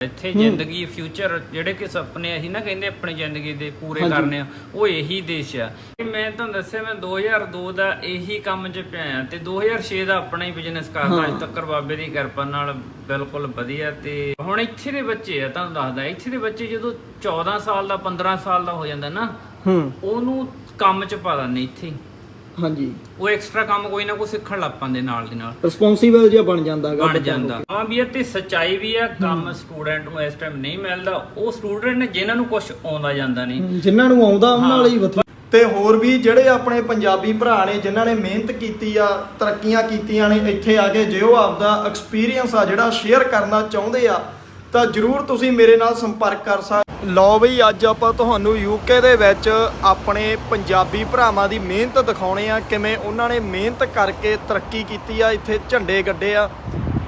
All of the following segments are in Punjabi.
ਇੱਥੇ ਜ਼ਿੰਦਗੀ ਫਿਊਚਰ ਜਿਹੜੇ ਕਿ ਸੁਪਨੇ ਅਸੀਂ ਨਾ ਕਹਿੰਦੇ ਆਪਣੀ ਜ਼ਿੰਦਗੀ ਦੇ ਪੂਰੇ ਕਰਨੇ ਆ ਉਹ ਇਹੀ ਦੇਸ਼ ਆ। ਮੈਂ ਤੁਹਾਨੂੰ ਦੱਸਿਆ ਮੈਂ 2002 ਦਾ ਇਹੀ ਕੰਮ 'ਚ ਪਿਆ ਆ ਤੇ 2006 ਦਾ ਆਪਣਾ ਹੀ ਬਿਜ਼ਨਸ ਕਰਦਾ ਅੱਜ ਤੱਕ ਬਾਬੇ ਦੀ ਕਿਰਪਾ ਨਾਲ ਬਿਲਕੁਲ ਵਧੀਆ ਤੇ ਹੁਣ ਇੱਥੇ ਦੇ ਬੱਚੇ ਆ ਤੁਹਾਨੂੰ ਦੱਸਦਾ ਇੱਥੇ ਦੇ ਬੱਚੇ ਜਦੋਂ 14 ਸਾਲ ਦਾ 15 ਸਾਲ ਦਾ ਹੋ ਜਾਂਦਾ ਨਾ ਹੂੰ। ਉਹਨੂੰ ਕੰਮ 'ਚ ਪਾ ਦਿੰਦੇ ਇੱਥੇ। ਹਾਂਜੀ। ਉਹ ਐਕਸਟਰਾ ਕੰਮ ਕੋਈ ਨਾ ਕੋਈ ਸਿੱਖਣ ਲੱਗ ਪੈਂਦੇ ਨਾਲ ਦੀ ਨਾਲ। ਰਿਸਪੌਂਸੀਬਲ ਜਿਹਾ ਬਣ ਜਾਂਦਾ ਹੈਗਾ ਬਣ ਨੂੰ। ਜਾਂਦਾ। ਹਾਂ ਵੀ ਇਹ ਤੇ ਸੱਚਾਈ ਵੀ ਆ ਕੰਮ ਸਟੂਡੈਂਟ ਨੂੰ ਇਸ ਟਾਈਮ ਨਹੀਂ ਮਿਲਦਾ। ਉਹ ਸਟੂਡੈਂਟ ਨੇ ਜਿਨ੍ਹਾਂ ਨੂੰ ਕੁਝ ਆਉਂਦਾ ਜਾਂਦਾ ਨਹੀਂ। ਜਿਨ੍ਹਾਂ ਨੂੰ ਆਉਂਦਾ ਉਹਨਾਂ ਲਈ ਵਧੀਆ ਤੇ ਹੋਰ ਵੀ ਜਿਹੜੇ ਆਪਣੇ ਪੰਜਾਬੀ ਭਰਾ ਨੇ ਜਿਨ੍ਹਾਂ ਨੇ ਮਿਹਨਤ ਕੀਤੀ ਆ ਤਰੱਕੀਆਂ ਕੀਤੀਆਂ ਨੇ ਇੱਥੇ ਆ ਕੇ ਜੇ ਉਹ ਆਪਦਾ ਐਕਸਪੀਰੀਅੰਸ ਆ ਜਿਹੜਾ ਸ਼ੇਅਰ ਕਰਨਾ ਚਾਹੁੰਦੇ ਆ ਤਾਂ ਜਰੂਰ ਤੁਸੀਂ ਮੇਰੇ ਨਾਲ ਸੰਪਰਕ ਕਰ ਸਕਦੇ ਲਓ ਬਈ, ਅੱਜ ਆਪਾਂ ਤੁਹਾਨੂੰ ਯੂਕੇ ਦੇ ਵਿੱਚ ਆਪਣੇ ਪੰਜਾਬੀ ਭਰਾਵਾਂ ਦੀ ਮਿਹਨਤ ਦਿਖਾਉਣੇ ਆ, ਕਿਵੇਂ ਉਹਨਾਂ ਨੇ ਮਿਹਨਤ ਕਰਕੇ ਤਰੱਕੀ ਕੀਤੀ ਆ, ਇੱਥੇ ਝੰਡੇ ਗੱਡੇ ਆ।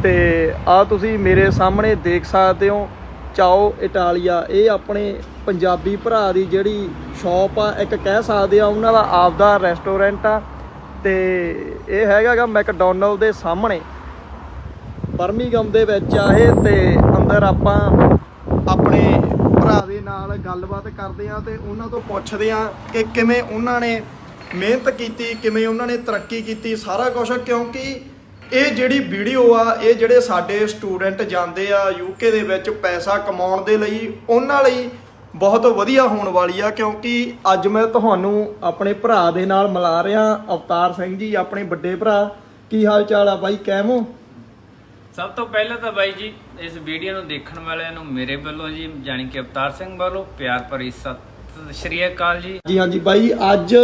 ਤੇ ਆ ਤੁਸੀਂ ਮੇਰੇ ਸਾਹਮਣੇ ਦੇਖ ਸਕਦੇ ਹੋ, ਚਾਓ ਇਟਾਲੀਆ, ਇਹ ਆਪਣੇ ਪੰਜਾਬੀ ਭਰਾ ਦੀ ਜਿਹੜੀ ਸ਼ਾਪ ਆ, ਇੱਕ ਕਹਿ ਸਕਦੇ ਆ ਉਹਨਾਂ ਦਾ ਆਪਦਾ ਰੈਸਟੋਰੈਂਟ ਆ। ਤੇ ਇਹ ਹੈਗਾਗਾ ਮੈਕਡੋਨਲਡ ਦੇ ਸਾਹਮਣੇ। ਬਰਮੀਗਮ ਦੇ ਵਿੱਚ ਆ ਇਹ, ਤੇ ਅੰਦਰ ਆਪਾਂ ਆਪਣੇ ਭਰਾ ਦੇ ਨਾਲ ਗੱਲਬਾਤ ਕਰਦੇ ਆ ਤੇ ਉਹਨਾਂ ਤੋਂ ਪੁੱਛਦੇ ਆ ਕਿ ਕਿਵੇਂ ਉਹਨਾਂ ਨੇ ਮਿਹਨਤ ਕੀਤੀ, ਕਿਵੇਂ ਉਹਨਾਂ ਨੇ ਤਰੱਕੀ ਕੀਤੀ, ਸਾਰਾ ਕੁਝ ਕਿਉਂਕਿ ਇਹ ਜਿਹੜੀ ਵੀਡੀਓ ਆ, ਇਹ ਜਿਹੜੇ ਸਾਡੇ ਸਟੂਡੈਂਟ ਜਾਂਦੇ ਆ ਯੂਕੇ ਦੇ ਵਿੱਚ ਪੈਸਾ ਕਮਾਉਣ ਦੇ ਲਈ, ਉਹਨਾਂ ਲਈ ਬਹੁਤ ਵਧੀਆ ਹੋਣ ਵਾਲੀ ਆ, ਕਿਉਂਕਿ ਅੱਜ ਮੈਂ ਤੁਹਾਨੂੰ ਆਪਣੇ ਭਰਾ ਦੇ ਨਾਲ ਮਿਲਾ ਰਿਹਾ, ਅਵਤਾਰ ਸਿੰਘ ਜੀ, ਆਪਣੇ ਵੱਡੇ ਭਰਾ। ਕੀ ਹਾਲ ਚਾਲ ਆ ਬਾਈ, ਕੈਮੋ ਸਭ ਤੋਂ ਪਹਿਲਾਂ ਤਾਂ ਬਾਈ ਜੀ ਇਸ ਵੀਡੀਓ ਨੂੰ ਦੇਖਣ ਵਾਲਿਆਂ ਨੂੰ ਮੇਰੇ ਵੱਲੋਂ ਜੀ ਜਾਣੀ ਕਿ ਅਵਤਾਰ ਸਿੰਘ ਵੱਲੋਂ ਪਿਆਰ ਭਰੀ ਸਤਿ ਸ਼੍ਰੀ ਅਕਾਲ ਜੀ ਜੀ ਹਾਂਜੀ ਬਾਈ ਅੱਜ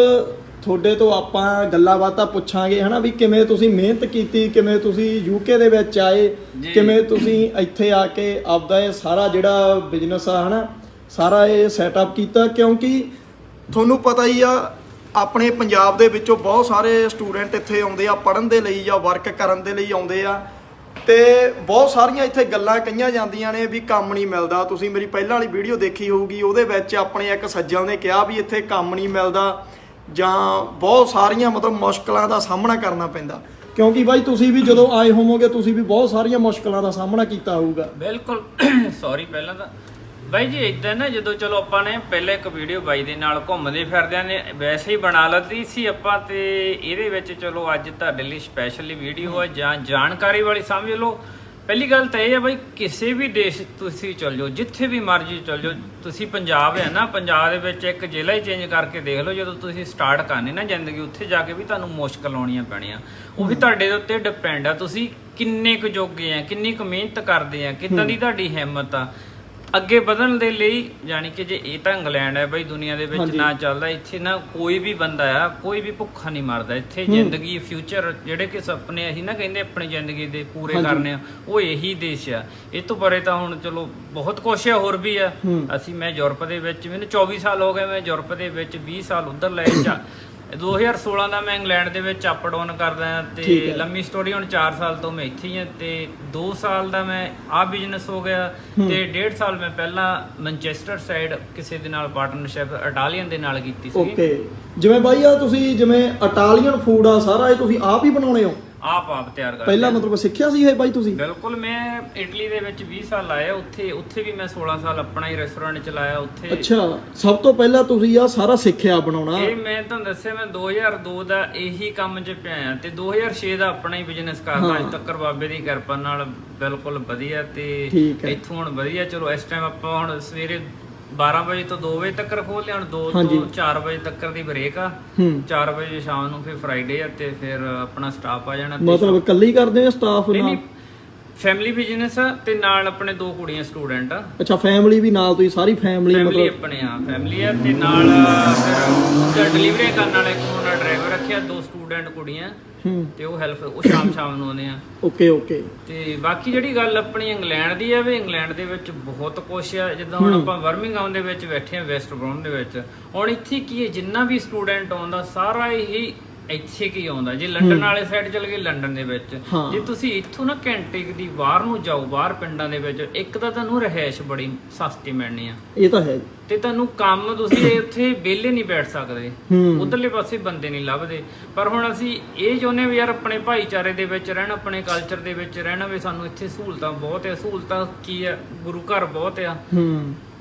ਤੁਹਾਡੇ ਤੋਂ ਆਪਾਂ ਗੱਲਾਂ ਬਾਤਾਂ ਪੁੱਛਾਂਗੇ ਹਨਾ ਵੀ ਕਿਵੇਂ ਤੁਸੀਂ ਮਿਹਨਤ ਕੀਤੀ ਕਿਵੇਂ ਤੁਸੀਂ ਯੂਕੇ ਦੇ ਵਿੱਚ ਆਏ। ਕਿਵੇਂ ਤੁਸੀਂ ਇੱਥੇ ਆ ਕੇ ਆਪਦਾ ਇਹ ਸਾਰਾ ਜਿਹੜਾ ਬਿਜ਼ਨਸ ਆ ਹਨਾ ਸਾਰਾ ਇਹ ਸੈਟਅਪ ਕੀਤਾ ਕਿਉਂਕਿ ਤੁਹਾਨੂੰ ਪਤਾ ਹੀ ਆ ਆਪਣੇ ਪੰਜਾਬ ਦੇ ਵਿੱਚੋਂ ਬਹੁਤ ਸਾਰੇ ਸਟੂਡੈਂਟ ਇੱਥੇ ਆਉਂਦੇ ਆ ਪੜ੍ਹਨ ਦੇ ਲਈ ਜਾਂ ਵਰਕ ਕਰਨ ਦੇ ਲਈ ਆਉਂਦੇ ਆ ਤੇ ਬਹੁਤ ਸਾਰੀਆਂ ਇੱਥੇ ਗੱਲਾਂ ਕਹੀਆਂ ਜਾਂਦੀਆਂ ਨੇ ਵੀ ਕੰਮ ਨਹੀਂ ਮਿਲਦਾ। ਤੁਸੀਂ ਮੇਰੀ ਪਹਿਲਾਂ ਵਾਲੀ ਵੀਡੀਓ ਦੇਖੀ ਹੋਊਗੀ, ਉਹਦੇ ਵਿੱਚ ਆਪਣੇ ਇੱਕ ਸੱਜਣ ਨੇ ਕਿਹਾ ਵੀ ਇੱਥੇ ਕੰਮ ਨਹੀਂ ਮਿਲਦਾ ਜਾਂ ਬਹੁਤ ਸਾਰੀਆਂ ਮਤਲਬ ਮੁਸ਼ਕਲਾਂ ਦਾ ਸਾਹਮਣਾ ਕਰਨਾ ਪੈਂਦਾ। ਕਿਉਂਕਿ ਬਾਈ ਤੁਸੀਂ ਵੀ ਜਦੋਂ ਆਏ ਹੋਵੋਗੇ, ਤੁਸੀਂ ਵੀ ਬਹੁਤ ਸਾਰੀਆਂ ਮੁਸ਼ਕਲਾਂ ਦਾ ਸਾਹਮਣਾ ਕੀਤਾ ਹੋਊਗਾ। ਬਿਲਕੁਲ। ਸੌਰੀ ਪਹਿਲਾਂ ਤਾਂ ਬਾਈ ਜੀ ਇਦਾਂ ਨਾ ਜਦੋਂ ਚਲੋ ਆਪਾਂ ਨੇ ਪਹਿਲਾਂ ਇੱਕ ਵੀਡੀਓ ਬਾਈ ਦੇ ਨਾਲ ਘੁੰਮਦੇ ਫਿਰਦਿਆਂ ਨੇ ਵੈਸੇ ਹੀ ਬਣਾ ਲਈ ਸੀ ਆਪਾਂ ਤੇ ਇਹਦੇ ਵਿੱਚ ਚਲੋ ਅੱਜ ਤੁਹਾਡੇ ਲਈ ਸਪੈਸ਼ਲੀ ਵੀਡੀਓ ਹੈ ਜਾਂ ਜਾਣਕਾਰੀ ਵਾਲੀ ਸਮਝ ਲਓ। ਪਹਿਲੀ ਗੱਲ ਤਾਂ ਇਹ ਹੈ ਬਾਈ ਕਿਸੇ ਵੀ ਦੇਸ਼ ਤੁਸੀਂ ਚਲ ਜਾਓ ਜਿੱਥੇ ਵੀ ਮਰਜ਼ੀ ਚਲ ਜਾਓ ਤੁਸੀਂ ਪੰਜਾਬ ਹੈ ਨਾ ਪੰਜਾਬ ਦੇ ਵਿੱਚ ਇੱਕ ਜ਼ਿਲ੍ਹਾ ਹੀ ਚੇਂਜ ਕਰਕੇ ਦੇਖ ਲਓ ਜਦੋਂ ਤੁਸੀਂ ਸਟਾਰਟ ਕਰਨੀ ਨਾ ਜ਼ਿੰਦਗੀ ਉੱਥੇ ਜਾ ਕੇ ਵੀ ਤੁਹਾਨੂੰ ਮੁਸ਼ਕਲ ਆਉਣੀਆਂ ਪੈਣੀਆਂ। ਉਹ ਵੀ ਤੁਹਾਡੇ ਦੇ ਉੱਤੇ ਡਿਪੈਂਡ ਆ ਤੁਸੀਂ ਕਿੰਨੇ ਕੁ ਜੋਗੇ ਆ ਕਿੰਨੀ ਕੁ ਮਿਹਨਤ ਕਰਦੇ ਆ ਕਿੱਦਾਂ ਦੀ ਤੁਹਾਡੀ ਹਿੰਮਤ ਆ ਅੱਗੇ ਵਧਣ ਦੇ ਲਈ ਯਾਨੀ ਕਿ ਜੇ ਇਹ ਤਾਂ ਇੰਗਲੈਂਡ ਹੈ ਬਈ ਦੁਨੀਆ ਦੇ ਵਿੱਚ। ਨਾ ਚੱਲਦਾ ਇੱਥੇ ਨਾ ਕੋਈ ਵੀ ਬੰਦਾ ਆ ਕੋਈ ਵੀ ਭੁੱਖਾ ਨਹੀਂ ਮਰਦਾ ਇੱਥੇ ਜ਼ਿੰਦਗੀ ਫਿਊਚਰ ਜਿਹੜੇ ਕਿ ਸੁਪਨੇ ਅਸੀਂ ਨਾ ਕਹਿੰਦੇ ਆਪਣੀ ਜ਼ਿੰਦਗੀ ਦੇ ਪੂਰੇ। ਕਰਨੇ ਆ ਉਹ ਇਹੀ ਦੇਸ਼ ਆ ਇਹ ਤੋਂ ਪਰੇ ਤਾਂ ਹੁਣ ਚਲੋ ਬਹੁਤ ਕੁਛ ਆ ਹੋਰ ਵੀ ਆ ਹੂੰ। ਅਸੀਂ ਮੈਂ ਯੂਰਪ ਦੇ ਵਿੱਚ ਮੈਨੂੰ 24 ਸਾਲ ਹੋ ਗਏ ਮੈਂ ਯੂਰਪ ਦੇ ਵਿੱਚ 20 ਸਾਲ ਉਧਰ ਲਏ ਚਾ 2016 ਦਾ ਮੈਂ ਇੰਗਲੈਂਡ ਦੇ ਵਿੱਚ ਅਪ ਡਾਊਨ ਕਰਦਾ ਤੇ। ਲੰਮੀ ਸਟੋਰੀ ਹੁਣ 4 ਸਾਲ ਤੋਂ ਮੈਂ ਇੱਥੇ ਹੀ ਹਾਂ ਤੇ 2 ਸਾਲ ਦਾ ਮੈਂ ਆ ਬਿਜ਼ਨਸ ਹੋ ਗਿਆ ਤੇ 1.5 ਸਾਲ ਮੈਂ ਪਹਿਲਾਂ ਮੈਨਚੈਸਟਰ ਸਾਈਡ ਕਿਸੇ ਦੇ ਨਾਲ ਪਾਰਟਨਰਸ਼ਿਪ ਇਟਾਲੀਅਨ ਦੇ ਨਾਲ ਕੀਤੀ ਸੀ ਓਕੇ ਜਿਵੇਂ ਬਾਈ ਆ ਤੁਸੀਂ ਜਿਵੇਂ ਇਟਾਲੀਅਨ ਫੂਡ ਆ ਸਾਰਾ ਇਹ ਤੁਸੀਂ ਆਪ ਹੀ ਬਣਾਉਣੇ ਹੋ? ਆਪ ਆਪ ਤਿਆਰ ਕਰਦੇ ਪਹਿਲਾਂ ਮਤਲਬ ਸਿੱਖਿਆ ਸੀ ਇਹ ਬਾਈ ਤੁਸੀਂ? ਬਿਲਕੁਲ ਮੈਂ ਇਟਲੀ ਦੇ ਵਿੱਚ 20 ਸਾਲ ਲਾਇਆ ਉੱਥੇ ਉੱਥੇ ਵੀ ਮੈਂ 16 ਸਾਲ ਆਪਣਾ ਹੀ ਰੈਸਟੋਰੈਂਟ ਚਲਾਇਆ ਉੱਥੇ ਅੱਛਾ ਸਭ ਤੋਂ ਪਹਿਲਾਂ ਤੁਸੀਂ ਆ ਸਾਰਾ ਸਿੱਖਿਆ ਬਣਾਉਣਾ? ਇਹ ਮੈਂ ਤੁਹਾਨੂੰ ਦੱਸਿਆ ਮੈਂ 2002 ਦਾ ਇਹੀ ਕੰਮ 'ਚ ਪਿਆ ਆ ਤੇ 2006 ਦਾ ਆਪਣਾ ਹੀ ਬਿਜ਼ਨਸ ਕਰਦਾ ਅੱਜ ਤੱਕ ਬਾਬੇ ਦੀ ਕਿਰਪਾ ਨਾਲ ਬਿਲਕੁਲ ਵਧੀਆ ਤੇ ਠੀਕ ਹੈ। ਇੱਥੋਂ ਹੁਣ ਵਧੀਆ ਚਲੋ ਇਸ ਟਾਈਮ ਆਪਾਂ ਹੁਣ ਸਵੇਰੇ 12 ਵਜੇ ਤੋਂ 2 ਵਜੇ ਤੱਕ ਖੋਲ ਹੁਣ 2 ਹਾਂਜੀ। ਤੋਂ 4 ਵਜੇ ਤੱਕ ਦੀ ਬ੍ਰੇਕ ਆ। ਹੂੰ। 4 ਵਜੇ ਸ਼ਾਮ ਨੂੰ ਫਿਰ ਫਰਾਈਡੇ ਆ ਤੇ ਫਿਰ ਆਪਣਾ ਸਟਾਫ ਆ ਜਾਣਾ। ਮਤਲਬ ਇਕੱਲੀ ਕਰਦੇ ਆ ਸਟਾਫ ਨਾਲ ਨਹੀਂ ਫੈਮਿਲੀ ਬਿਜ਼ਨਸ ਆ ਤੇ ਨਾਲ ਆਪਣੇ ਦੋ ਕੁੜੀਆਂ ਸਟੂਡੈਂਟ ਆ। ਅੱਛਾ ਫੈਮਿਲੀ ਵੀ ਨਾਲ ਤੁਸੀਂ ਸਾਰੀ ਫੈਮਿਲੀ ਫੈਮਿਲੀ ਮਤਲਬ ਆਪਣੇ ਆ ਫੈਮਿਲੀ ਆ ਤੇ ਨਾਲ ਫਿਰ ਡਿਲੀਵਰੀ ਕਰਨ ਵਾਲਾ ਇੱਕ ਮੁੰਡਾ ਡਰਾਈਵਰ ਰੱਖਿਆ ਦੋ ਸਟੂਡੈਂਟ ਕੁੜੀਆਂ। ਹੂੰ। ਤੇ ਉਹ ਹੈਲਪ ਉਹ ਸ਼ਾਮ ਸ਼ਾਮ ਨੂੰ ਆਉਂਦੇ ਆ। Okay okay. ਤੇ ਬਾਕੀ ਜਿਹੜੀ ਗੱਲ ਆਪਣੀ ਇੰਗਲੈਂਡ ਦੀ ਆ ਵੀ ਇੰਗਲੈਂਡ ਦੇ ਵਿੱਚ ਬਹੁਤ ਕੁਛ ਆ ਜਿੱਦਾਂ ਹੁਣ ਆਪਾਂ ਵਰਮਿੰਗਹਾਮ ਦੇ ਵਿੱਚ ਬੈਠੇ ਆ ਵੈਸਟ ਬ੍ਰਾਊਨ ਦੇ ਵਿੱਚ। ਹੁਣ ਇੱਥੇ ਕੀ ਹੈ ਜਿੰਨਾ ਵੀ ਸਟੂਡੈਂਟ ਆਉਂਦਾ ਸਾਰਾ ਹੀ ਇੱਥੇ ਕੀ ਆਉਂਦਾ? ਜੇ ਲੰਡਨ ਵਾਲੇ ਸਾਈਡ ਚਲ ਗਏ ਲੰਡਨ ਦੇ ਵਿੱਚ। ਜੇ ਤੁਸੀਂ ਇੱਥੋਂ ਨਾ ਘੰਟੇ ਦੀ ਬਾਹਰ ਨੂੰ ਜਾਓ ਬਾਹਰ ਪਿੰਡਾਂ ਦੇ ਵਿੱਚ ਇੱਕ ਤਾਂ ਤੁਹਾਨੂੰ ਰਹਿائش ਬੜੀ ਸਸਤੀ ਮਿਲਣੀ ਆ। ਇਹ ਤਾਂ ਹੈ। ਤੇ ਤੁਹਾਨੂੰ ਕੰਮ ਤੁਸੀਂ ਇਹ ਵਿਹਲੇ ਨਹੀਂ ਬੈਠ ਸਕਦੇ। ਉਧਰਲੇ ਪਾਸੇ ਬੰਦੇ ਨਹੀਂ ਲੱਭਦੇ। ਪਰ ਹੁਣ ਅਸੀਂ ਇਹ ਚਾਹੁੰਦੇ ਵੀ ਯਾਰ ਆਪਣੇ ਭਾਈਚਾਰੇ ਦੇ ਵਿੱਚ ਰਹਿਣ ਆਪਣੇ ਕਲਚਰ ਦੇ ਵਿੱਚ ਰਹਿਣਾ ਵੀ ਸਾਨੂੰ ਇੱਥੇ ਸਹੂਲਤਾਂ ਬਹੁਤ ਆ। ਸਹੂਲਤਾਂ ਕੀ ਆ? ਗੁਰੂ ਘਰ ਬਹੁਤ ਆ।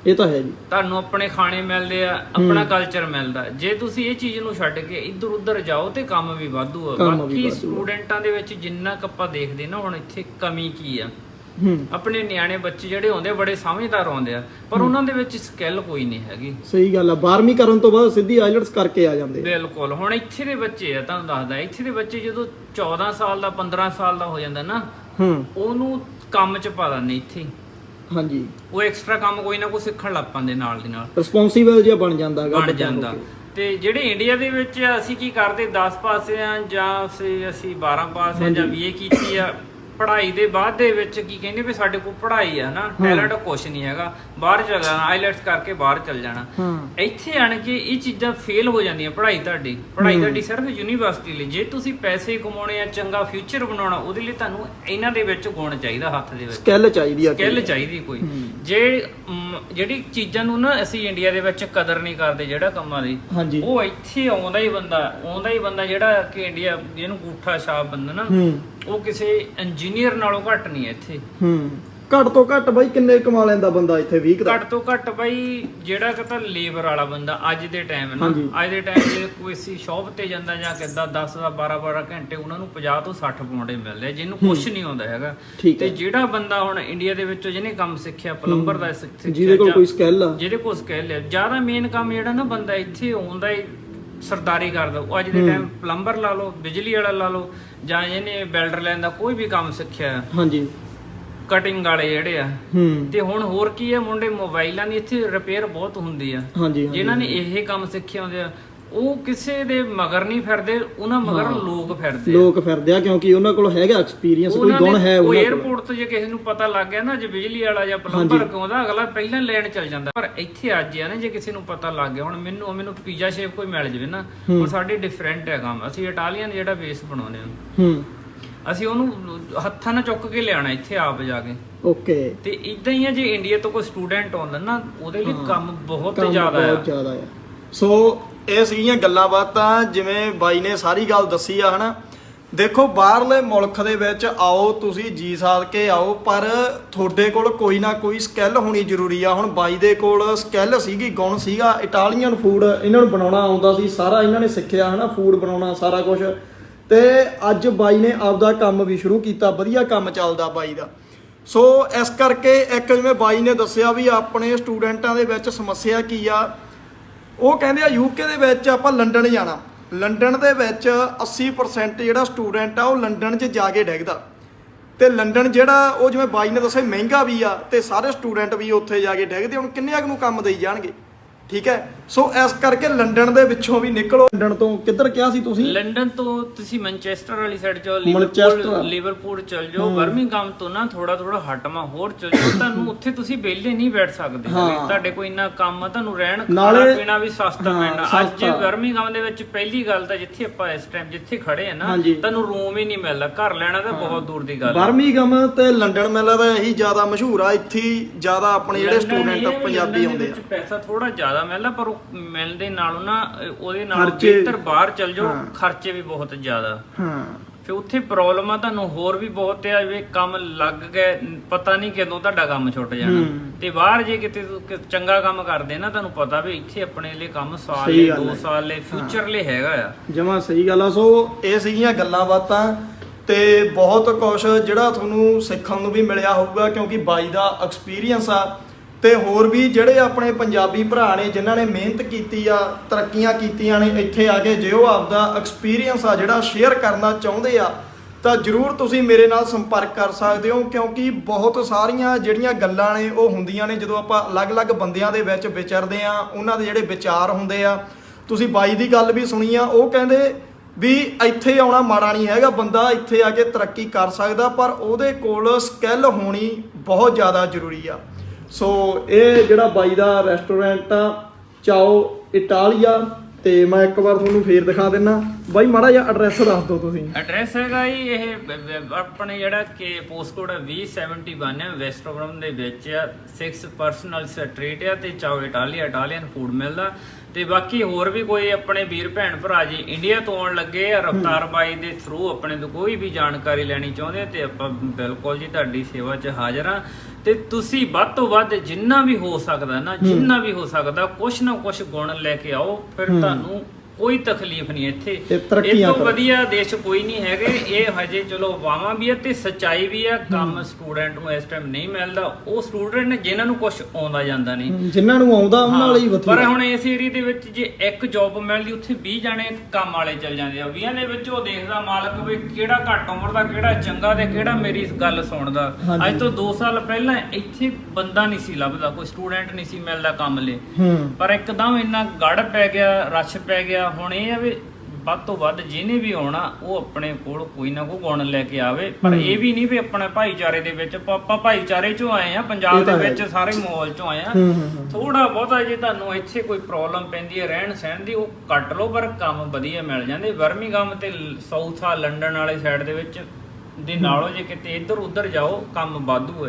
ਇਹ ਤਾਂ ਹੈ ਜੀ। ਤੁਹਾਨੂੰ ਆਪਣੇ ਖਾਣੇ ਮਿਲਦੇ ਆ ਆਪਣਾ ਕਲਚਰ ਮਿਲਦਾ। ਜੇ ਤੁਸੀਂ ਇਹ ਚੀਜ਼ ਨੂੰ ਛੱਡ ਕੇ ਇੱਧਰ ਉੱਧਰ ਜਾਓ ਤੇ ਕੰਮ ਵੀ ਵਾਧੂ ਆ। ਕੰਮ ਵੀ ਬਾਕੀ ਵਾਧੂ ਆ। ਸਟੂਡੈਂਟਾਂ ਦੇ ਵਿੱਚ ਜਿੰਨਾ ਕੁ ਆਪਾਂ ਦੇਖਦੇ ਨਾ ਹੁਣ ਇੱਥੇ ਕਮੀ ਕੀ ਆ? ਹੂੰ। ਆਪਣੇ ਨਿਆਣੇ ਬੱਚੇ ਜਿਹੜੇ ਆਉਂਦੇ ਆ, ਬੜੇ ਸਮਝਦਾਰ ਆਉਂਦੇ ਆ। ਪਰ ਉਹਨਾਂ ਦੇ ਵਿੱਚ ਸਕਿੱਲ ਕੋਈ ਨਹੀਂ ਹੈਗੀ। ਸਹੀ ਗੱਲ ਆ 12ਵੀਂ ਕਰਨ ਤੋਂ ਬਾਅਦ ਸਿੱਧੀ ਆਈਲਟਸ ਕਰਕੇ ਆ ਜਾਂਦੇ ਬਿਲਕੁਲ। ਹੁਣ ਇੱਥੇ ਦੇ ਬੱਚੇ ਆ ਤੁਹਾਨੂੰ ਦੱਸਦਾ ਇੱਥੇ ਦੇ ਬੱਚੇ ਜਦੋਂ 14 ਸਾਲ ਦਾ 15 ਸਾਲ ਦਾ ਹੋ ਜਾਂਦਾ ਨਾ ਹੂੰ। ਉਹਨੂੰ ਕੰਮ 'ਚ ਪਾ ਦਿੰਦੇ ਇੱਥੇ। ਹੀ। ਹਾਂਜੀ। ਉਹ ਐਕਸਟਰਾ ਕੰਮ ਕੋਈ ਨਾ ਕੋਈ ਸਿੱਖਣ ਲੱਗ ਪੈਂਦੇ ਨਾਲ ਦੀ ਨਾਲ। ਰਿਸਪੌਂਸੀਬਲ ਜਿਹਾ ਬਣ ਜਾਂਦਾ ਹੈਗਾ ਬਣ ਬੱਚਾ ਜਾਂਦਾ। ਕੇ। ਤੇ ਜਿਹੜੇ ਇੰਡੀਆ ਦੇ ਵਿੱਚ ਅਸੀਂ ਕੀ ਕਰਦੇ? 10 ਪਾਸੇ ਆ ਜਾਂ ਅਸੀਂ ਅਸੀਂ 12 ਪਾਸ ਆ ਜਾਂ BA ਕੀਤੀ ਆ ਪੜ੍ਹਾਈ ਦੇ ਬਾਅਦ ਦੇ ਵਿੱਚ ਕੀ ਕਹਿੰਦੇ ਵੀ ਸਾਡੇ ਕੋਲ ਪੜ੍ਹਾਈ ਆ ਨਾ ਟੈਲੈਂਟ ਕੁਛ ਨਹੀਂ ਹੈਗਾ। ਬਾਹਰ ਚਲ ਜਾਣਾ ਆਈਲੈਟਸ ਕਰਕੇ ਬਾਹਰ ਚਲ ਜਾਣਾ। ਇੱਥੇ ਆਣ ਕੇ ਇਹ ਚੀਜ਼ਾਂ ਫੇਲ ਹੋ ਜਾਂਦੀਆਂ ਪੜ੍ਹਾਈ ਤੁਹਾਡੀ। ਪੜ੍ਹਾਈ ਤੁਹਾਡੀ ਸਿਰਫ ਯੂਨੀਵਰਸਿਟੀ ਲਈ। ਜੇ ਤੁਸੀਂ ਪੈਸੇ ਕਮਾਉਣੇ ਆ ਚੰਗਾ ਫਿਊਚਰ ਬਣਾਉਣਾ ਉਹਦੇ ਲਈ ਤੁਹਾਨੂੰ ਇਹਨਾਂ ਦੇ ਵਿੱਚ ਗੁਣ ਚਾਹੀਦਾ ਹੱਥ ਦੇ ਵਿੱਚ। ਸਕਿੱਲ ਚਾਹੀਦੀ ਆ ਸਕਿੱਲ ਚਾਹੀਦੀ ਕੋਈ। ਜੇ ਜਿਹੜੀ ਚੀਜ਼ਾਂ ਨੂੰ ਨਾ ਅਸੀਂ ਇੰਡੀਆ ਦੇ ਵਿੱਚ ਕਦਰ ਨਹੀਂ ਕਰਦੇ ਜਿਹੜਾ ਕੰਮਾਂ ਦੀ ਉਹ ਇੱਥੇ ਆਉਂਦਾ ਹੀ ਬੰਦਾ ਆਉਂਦਾ ਹੀ ਬੰਦਾ ਜਿਹੜਾ ਕਿ ਇੰਡੀਆ ਜਿਹਨੂੰ ਗੂਠਾ ਛਾਪ ਬੰਦਾ ਨਾ ਉਹ ਕਿਸੇ ਇੰਜੀਨੀਅਰ ਨਾਲੋਂ ਘੱਟ ਨਹੀਂ ਹੈ ਇੱਥੇ। ਹੂੰ। ਘੱਟ ਤੋਂ ਘੱਟ ਬਾਈ ਕਿੰਨੇ ਕਮਾ ਲੈਂਦਾ ਬੰਦਾ ਇੱਥੇ 20 ਦਾ? ਘੱਟ ਤੋਂ ਘੱਟ ਬਾਈ ਜਿਹੜਾ ਕਿ ਤਾਂ ਲੇਬਰ ਵਾਲਾ ਬੰਦਾ ਅੱਜ ਦੇ ਟਾਈਮ ਨਾ ਹਾਂਜੀ। ਅੱਜ ਦੇ ਟਾਈਮ 'ਚ ਕੋਈ ਸੀ ਸ਼ੌਪ ਤੇ ਜਾਂਦਾ ਜਾਂ ਕਿੱਦਾਂ 10 ਦਾ 12 12 ਘੰਟੇ ਉਹਨਾਂ ਨੂੰ 50 ਤੋਂ 60 ਪਾਉਂਡੇ ਮਿਲਦੇ ਆ, ਜਿਹਨੂੰ ਕੁਝ ਨਹੀਂ ਆਉਂਦਾ ਹੈਗਾ। ਠੀਕ ਤੇ ਹੈ। ਜਿਹੜਾ ਬੰਦਾ ਹੁਣ ਇੰਡੀਆ ਦੇ ਵਿੱਚੋਂ ਜਿਹਨੇ ਕੰਮ ਸਿੱਖਿਆ ਪਲੰਬਰ ਦਾ ਸਿੱਖ- ਸਿੱਖਿਆ ਜਿਹਦੇ ਕੋਲ ਜਾਂ- ਕੋਈ ਸਕਿੱਲ ਆ। ਜਿਹਦੇ ਕੋਲ ਸਕਿੱਲ ਹੈ ਜ਼ਿਆਦਾ ਮੇਨ ਕੰਮ ਜਿਹੜਾ ਨਾ ਬੰਦਾ ਇੱਥੇ ਆਉਂਦਾ ਹੀ ਸਰਦਾਰੀ ਕਰਦਾ ਉਹ ਅੱਜ ਦੇ ਟਾਈਮ ਪਲੰਬਰ ਲਾ ਲਓ ਬਿਜਲੀ ਵਾਲਾ ਲਾ ਲਓ ਜਾਂ ਇਹਨੇ ਵੈਲਡਰ ਲੈਣ ਦਾ ਕੋਈ ਵੀ ਕੰਮ ਸਿੱਖਿਆ। ਹਾਂਜੀ। ਕਟਿੰਗ ਵਾਲੇ ਜਿਹੜੇ ਆ। ਤੇ ਹੁਣ ਹੋਰ ਕੀ ਹੈ ਮੁੰਡੇ ਮੋਬਾਈਲਾਂ ਦੀ ਇੱਥੇ ਰਿਪੇਅਰ ਬਹੁਤ ਹੁੰਦੀ ਆ। ਜਿਨ੍ਹਾਂ ਨੇ ਇਹ ਕੰਮ ਸਿੱਖੇ ਹੁੰਦੇ ਆ ਉਹ ਕਿਸੇ ਦੇ ਮਗਰ ਨਹੀਂ ਫਿਰਦੇ ਉਹਨਾਂ ਮਗਰ ਲੋਕ ਫਿਰਦੇ ਆ। ਲੋਕ ਫਿਰਦੇ ਆ ਕਿਉਂਕਿ ਉਹਨਾਂ ਕੋਲ ਹੈਗਾ ਐਕਸਪੀਰੀਅੰਸ ਕੋਈ ਉਹਨਾਂ ਗੁਣ ਨੇ ਹੈ ਉਹ ਉਹਨਾਂ ਕੋਲ। 에어ਪੋਰਟ ਤੋਂ ਜੇ ਕਿਸੇ ਨੂੰ ਪਤਾ ਲੱਗ ਗਿਆ ਨਾ ਜੇ ਬਿਜਲੀ ਵਾਲਾ ਜਾਂ ਪਲੰਬਰ ਕਿਉਂਦਾ ਅਗਲਾ ਪਹਿਲਾਂ ਲੈਣ ਚੱਲ ਜਾਂਦਾ। ਪਰ ਇੱਥੇ ਅੱਜ ਆ ਨਾ ਜੇ ਕਿਸੇ ਨੂੰ ਪਤਾ ਲੱਗ ਗਿਆ ਹੁਣ ਮੈਨੂੰ ਮੈਨੂੰ ਪੀਜ਼ਾ ਸ਼ੇਪ ਕੋਈ ਮਿਲ ਜਵੇ ਨਾ ਹੁਣ ਸਾਡੇ ਡਿਫਰੈਂਟ ਹੈ ਕੰਮ। ਅਸੀਂ ਇਟਾਲੀਅਨ ਜਿਹੜਾ ਬੇਸ ਬਣਾਉਂਦੇ ਹਾਂ। ਹੂੰ। ਅਸੀਂ ਉਹਨੂੰ ਹੱਥਾਂ ਨਾਲ ਚੁੱਕ ਕੇ ਲਿਆਣਾ ਇੱਥੇ ਆਪ ਜਾ ਕੇ। ਓਕੇ। ਤੇ ਇਦਾਂ ਹੀ ਆ ਜੇ ਇੰਡੀਆ ਤੋਂ ਕੋਈ ਸਟੂਡੈਂਟ ਆਉਂਦਾ ਨਾ ਉਹਦੇ ਲਈ ਕੰਮ ਬਹੁਤ ਜ਼ਿਆਦਾ ਆ। ਬਹੁਤ ਜ਼ਿਆਦਾ ਆ। ਸੋ ਇਹ ਸੀਗੀਆਂ ਗੱਲਾਂ ਬਾਤਾਂ, ਜਿਵੇਂ ਬਾਈ ਨੇ ਸਾਰੀ ਗੱਲ ਦੱਸੀ ਆ, ਹਨਾ? ਦੇਖੋ, ਬਾਹਰਲੇ ਮੁਲਕ ਦੇ ਵਿੱਚ ਆਓ, ਤੁਸੀਂ ਜੀ ਸਾਧ ਕੇ ਆਓ, ਪਰ ਤੁਹਾਡੇ ਕੋਲ ਕੋਈ ਨਾ ਕੋਈ ਸਕਿੱਲ ਹੋਣੀ ਜ਼ਰੂਰੀ ਆ। ਹੁਣ ਬਾਈ ਦੇ ਕੋਲ ਸਕਿੱਲ ਸੀਗੀ, ਗੁਣ ਸੀਗਾ ਇਟਾਲੀਅਨ ਫੂਡ ਇਹਨਾਂ ਨੂੰ ਬਣਾਉਣਾ ਆਉਂਦਾ ਸੀ, ਸਾਰਾ ਇਹਨਾਂ ਨੇ ਸਿੱਖਿਆ, ਹਨਾ? ਫੂਡ ਬਣਾਉਣਾ, ਸਾਰਾ ਕੁਝ ਤੇ ਅੱਜ ਬਾਈ ਨੇ ਆਪਦਾ ਕੰਮ ਵੀ ਸ਼ੁਰੂ ਕੀਤਾ, ਵਧੀਆ ਕੰਮ ਚੱਲਦਾ ਬਾਈ ਦਾ। ਸੋ, ਇਸ ਕਰਕੇ ਇੱਕ ਜਿਵੇਂ ਬਾਈ ਨੇ ਦੱਸਿਆ ਵੀ ਆਪਣੇ ਸਟੂਡੈਂਟਾਂ ਦੇ ਵਿੱਚ ਸਮੱਸਿਆ ਕੀ ਆ ਉਹ ਕਹਿੰਦੇ ਆ ਯੂਕੇ ਦੇ ਵਿੱਚ ਆਪਾਂ ਲੰਡਨ ਜਾਣਾ। ਲੰਡਨ ਦੇ ਵਿੱਚ 80% ਜਿਹੜਾ ਸਟੂਡੈਂਟ ਆ, ਉਹ ਲੰਡਨ 'ਚ ਜਾ ਕੇ ਡਿੱਗਦਾ। ਤੇ ਲੰਡਨ ਜਿਹੜਾ, ਉਹ ਜਿਵੇਂ ਬਾਈ ਨੇ ਦੱਸਿਆ, ਮਹਿੰਗਾ ਵੀ ਆ ਤੇ ਸਾਰੇ ਸਟੂਡੈਂਟ ਵੀ ਉੱਥੇ ਜਾ ਕੇ ਡਿੱਗਦੇ, ਹੁਣ ਕਿੰਨੇ ਕੁ ਨੂੰ ਕੰਮ ਦੇਈ ਜਾਣਗੇ? ਠੀਕ ਹੈ? ਸੋ ਇਸ ਕਰਕੇ ਲੰਡਨ ਦੇ ਵਿੱਚੋਂ ਵੀ ਨਿਕਲੋ। ਲੰਡਨ ਤੋਂ ਕਿੱਧਰ ਕਿਹਾ ਸੀ ਤੁਸੀਂ? ਲੰਡਨ ਤੋਂ ਤੁਸੀਂ ਮੈਨਚੈਸਟਰ ਵਾਲੀ ਸਾਈਡ ਚੋ। ਲਿਵਰਪੂਲ ਲਿਵਰਪੂਲ ਚਲ ਜਾਓ। ਬਰਮਿੰਗਮ ਤੋਂ ਨਾ ਥੋੜਾ ਥੋੜਾ ਹਟਵਾ ਹੋਰ ਚਲ ਜਾਓ। ਤੁਹਾਨੂੰ ਉੱਥੇ ਤੁਸੀਂ ਵਿਹਲੇ ਨਹੀਂ ਬੈਠ ਸਕਦੇ। ਤੁਹਾਡੇ ਕੋਈ ਇੰਨਾ ਕੰਮ ਆ ਤੁਹਾਨੂੰ ਰਹਿਣ ਖਾਣਾ ਪੀਣਾ ਵੀ ਸਸਤਾ ਮਿਲਣਾ ਅੱਜ ਸਸਤਾ। ਬਰਮਿੰਗਮ ਦੇ ਵਿੱਚ ਪਹਿਲੀ ਗੱਲ ਤਾਂ ਜਿੱਥੇ ਆਪਾਂ ਇਸ ਟਾਈਮ ਜਿੱਥੇ ਖੜੇ ਆ ਨਾ। ਤੁਹਾਨੂੰ ਰੂਮ ਹੀ ਨਹੀਂ ਮਿਲਦਾ। ਘਰ ਲੈਣਾ ਤਾਂ ਬਹੁਤ ਦੂਰ ਦੀ ਗੱਲ ਆ। ਬਰਮਿੰਗਮ ਤੇ ਲੰਡਨ ਮੈਨੂੰ ਲੱਗਦਾ ਇਹੀ ਜ਼ਿਆਦਾ ਮਸ਼ਹੂਰ ਆ। ਇੱਥੇ ਜ਼ਿਆਦਾ ਆਪਣੇ ਜਿਹੜੇ ਸਟੂਡੈਂਟ ਪੰਜਾਬੀ ਦੇ ਆਉਂਦੇ ਆ। ਪੈਸਾ ਥੋੜਾ ਜ਼ਿਆਦਾ ਮਿਲਦਾ ਪਰ ਉਹ ਮਿਲਦੇ ਨਾਲੋਂ ਨਾ ਉਹਦੇ ਨਾਲ ਖਰਚੇ- ਬਿਹਤਰ ਬਾਹਰ ਚਲ ਜਾਓ ਹਾਂ। ਖਰਚੇ ਵੀ ਬਹੁਤ ਜ਼ਿਆਦਾ। ਹਾਂ। ਫਿਰ ਉੱਥੇ ਪ੍ਰੋਬਲਮ ਤੁਹਾਨੂੰ ਹੋਰ ਵੀ ਬਹੁਤ ਆ ਵੀ ਕੰਮ ਲੱਗ ਗਏ ਪਤਾ ਨਹੀਂ ਕਦੋਂ ਤੁਹਾਡਾ ਕੰਮ ਛੁੱਟ ਜਾਣਾ। ਹੂੰ। ਤੇ ਬਾਹਰ ਜੇ ਕਿਤੇ ਕਿ- ਚੰਗਾ ਕੰਮ ਕਰਦੇ ਨਾ ਤੁਹਾਨੂੰ ਪਤਾ ਵੀ ਇੱਥੇ ਆਪਣੇ ਲਈ ਕੰਮ ਸਾਲ ਸਹੀ ਲਈ ਗੱਲ 2 ਹੈ। ਸਾਲ ਲਈ ਫਿਊਚਰ ਲਈ ਹੈਗਾ ਆ। ਜਮਾ ਸਹੀ ਗੱਲ ਆ। ਸੋ ਇਹ ਸੀਗੀਆਂ ਗੱਲਾਂ ਬਾਤਾਂ ਤੇ ਬਹੁਤ ਕੁਝ ਜਿਹੜਾ ਤੁਹਾਨੂੰ ਸਿੱਖਣ ਨੂੰ ਵੀ ਮਿਲਿਆ ਹੋਊਗਾ ਕਿਉਂਕਿ ਬਾਈ ਦਾ ਐਕਸਪੀਰੀਅੰਸ ਆ। ਤੇ ਹੋਰ ਵੀ ਜਿਹੜੇ ਆਪਣੇ ਪੰਜਾਬੀ ਭਰਾ ਨੇ, ਜਿਨ੍ਹਾਂ ਨੇ ਮਿਹਨਤ ਕੀਤੀ ਆ, ਤਰੱਕੀਆਂ ਕੀਤੀਆਂ ਨੇ, ਇੱਥੇ ਆ ਕੇ ਜੇ ਉਹ ਆਪਦਾ ਐਕਸਪੀਰੀਅੰਸ ਆ ਜਿਹੜਾ ਸ਼ੇਅਰ ਕਰਨਾ ਚਾਹੁੰਦੇ ਆ, ਤਾਂ ਜਰੂਰ ਤੁਸੀਂ ਮੇਰੇ ਨਾਲ ਸੰਪਰਕ ਕਰ ਸਕਦੇ ਹੋ, ਕਿਉਂਕਿ ਬਹੁਤ ਸਾਰੀਆਂ ਜਿਹੜੀਆਂ ਗੱਲਾਂ ਨੇ, ਉਹ ਹੁੰਦੀਆਂ ਨੇ, ਜਦੋਂ ਆਪਾਂ ਅਲੱਗ-ਅਲੱਗ ਬੰਦਿਆਂ ਦੇ ਵਿੱਚ ਵਿਚਰਦੇ ਆ, ਉਹਨਾਂ ਦੇ ਜਿਹੜੇ ਵਿਚਾਰ ਹੁੰਦੇ ਆ। ਤੁਸੀਂ ਬਾਈ ਦੀ ਗੱਲ ਵੀ ਸੁਣੀ ਆ, ਉਹ ਕਹਿੰਦੇ ਵੀ ਇੱਥੇ ਆਉਣਾ ਮਾੜਾ ਨਹੀਂ ਹੈਗਾ, ਬੰਦਾ ਇੱਥੇ ਆ ਕੇ ਤਰੱਕੀ ਕਰ ਸਕਦਾ, ਪਰ ਉਹਦੇ ਕੋਲ ਸਕਿੱਲ ਹੋਣੀ ਬਹੁਤ ਜ਼ਿਆਦਾ ਜ਼ਰੂਰੀ ਆ। ਸੋ ਇਹ ਜਿਹੜਾ ਬਾਈ ਦਾ ਰੈਸਟੋਰੈਂਟ ਆ, ਚਾਓ ਇਟਾਲੀਆ, ਤੇ ਮੈਂ ਇੱਕ ਵਾਰ ਤੁਹਾਨੂੰ ਫੇਰ ਦਿਖਾ ਦਿੰਨਾ। ਬਾਈ, ਮਾੜਾ ਜਿਹਾ ਐਡਰੈਸ ਦੱਸ ਦਿਓ ਤੁਸੀਂ। ਐਡਰੈਸ ਹੈਗਾ ਜੀ, ਇਹ ਆਪਣੇ ਜਿਹੜਾ ਕਿ ਪੋਸਟਕੋਡ ਹੈ 2071 ਹੈ ਵੈਸਟਰਬਰਮ ਦੇ ਵਿੱਚ ਆ। 6 ਪਰਸਨਲ ਸਟਰੀਟ ਆ, ਤੇ ਚਾਓ ਇਟਾਲੀਆ ਇਟਾਲੀਅਨ ਫੂਡ ਮਿਲਦਾ ਤੇ ਬਾਕੀ ਹੋਰ ਵੀ ਕੋਈ ਆਪਣੇ ਵੀਰ ਭੈਣ ਭਰਾ ਜੀ ਇੰਡੀਆ ਤੋਂ ਆਉਣ ਲੱਗੇ ਆ ਰਫਤਾਰ ਬਾਈ ਦੇ ਥਰੂ ਆਪਣੇ ਤੋਂ ਕੋਈ ਵੀ ਜਾਣਕਾਰੀ ਲੈਣੀ ਚਾਹੁੰਦੇ ਤੇ ਆਪਾਂ ਬਿਲਕੁਲ ਜੀ ਤੁਹਾਡੀ ਸੇਵਾ 'ਚ ਹਾਜ਼ਰ ਆ ਤੇ ਤੁਸੀਂ ਵੱਧ ਤੋਂ ਵੱਧ ਜਿੰਨਾ ਵੀ ਹੋ ਸਕਦਾ ਨਾ ਜਿੰਨਾ ਵੀ ਹੋ ਸਕਦਾ ਕੁਛ ਨਾ ਕੁਛ ਗੁਣ ਲੈ ਕੇ ਆਓ ਫਿਰ ਤੁਹਾਨੂੰ ਕੋਈ ਤਕਲੀਫ ਨਹੀਂ ਇੱਥੇ। ਇਹ ਤੋਂ। ਵਧੀਆ ਦੇਸ਼ ਕੋਈ ਨਹੀਂ ਹੈਗੇ। ਇਹ ਹਜੇ ਚਲੋ ਵਾਵਾ ਵੀ ਹੈ ਤੇ ਸੱਚਾਈ ਵੀ ਹੈ। ਕੰਮ ਸਟੂਡੈਂਟ ਨੂੰ ਇਸ ਟਾਈਮ ਨਹੀਂ ਮਿਲਦਾ। ਉਹ ਸਟੂਡੈਂਟ ਨੇ ਜਿਨ੍ਹਾਂ ਨੂੰ ਕੁਝ ਆਉਂਦਾ ਜਾਂਦਾ ਨਹੀਂ। ਜਿਨ੍ਹਾਂ ਨੂੰ ਆਉਂਦਾ ਉਹਨਾਂ ਲਈ ਹਾਂ, ਪਰ ਹੁਣ ਇਸ ਏਰੀਆ ਦੇ ਵਿੱਚ ਜੇ ਇੱਕ ਜੌਬ ਮਿਲਦੀ ਉੱਥੇ 20 ਜਾਣੇ ਕੰਮ ਵਾਲੇ ਚੱਲ ਜਾਂਦੇ ਆ। 20 ਦੇ ਵਿੱਚ ਉਹ ਦੇਖਦਾ ਮਾਲਕ ਵੀ ਕਿਹੜਾ ਘੱਟ ਉਮਰ ਦਾ ਕਿਹੜਾ ਚੰਗਾ ਤੇ ਕਿਹੜਾ ਮੇਰੀ ਗੱਲ ਸੁਣਦਾ। ਅੱਜ ਤੋਂ 2 ਸਾਲ ਪਹਿਲਾਂ ਇੱਥੇ ਬੰਦਾ ਨਹੀਂ ਸੀ ਲੱਭਦਾ ਕੋਈ ਸਟੂਡੈਂਟ ਨਹੀਂ ਸੀ ਮਿਲਦਾ ਕੰਮ ਲਈ। ਪਰ ਇੱਕਦਮ ਇੰਨਾ ਗੜ ਪੈ ਗਿਆ ਰਸ਼ ਪੈ ਗਿਆ ਹੁਣ ਇਹ ਆ ਵੀ ਵੱਧ ਤੋਂ ਵੱਧ ਜਿਹਨੇ ਵੀ ਆਉਣਾ ਉਹ ਆਪਣੇ ਕੋਲ ਕੋਈ ਨਾ ਕੋਈ ਗੁਣ ਲੈ ਕੇ ਆਵੇ ਪਰ। ਇਹ ਵੀ ਨਹੀਂ ਵੀ ਆਪਣੇ ਭਾਈਚਾਰੇ ਦੇ ਵਿੱਚ ਆਪਾਂ ਭਾਈਚਾਰੇ ਚੋਂ ਆਏ ਆ ਪੰਜਾਬ ਦੇ। ਵਿੱਚ ਸਾਰੇ ਮਾਹੌਲ ਚੋਂ ਆਏ ਆ। ਥੋੜਾ ਬਹੁਤਾ ਜੇ ਤੁਹਾਨੂੰ ਇੱਥੇ ਕੋਈ ਪ੍ਰੋਬਲਮ ਪੈਂਦੀ ਹੈ ਰਹਿਣ ਸਹਿਣ ਦੀ ਉਹ ਕੱਟ ਲਓ ਪਰ ਕੰਮ ਵਧੀਆ ਮਿਲ ਜਾਂਦੇ ਬਰਮਿੰਗਮ ਤੇ ਸਾਊਥ ਆ ਲੰਡਨ ਵਾਲੇ ਸਾਈਡ ਦੇ ਵਿੱਚ ਦੇ ਨਾਲੋਂ ਜੇ ਕਿਤੇ ਇੱਧਰ ਉੱਧਰ ਜਾਓ ਕੰਮ ਵਾਧੂ ਹੈ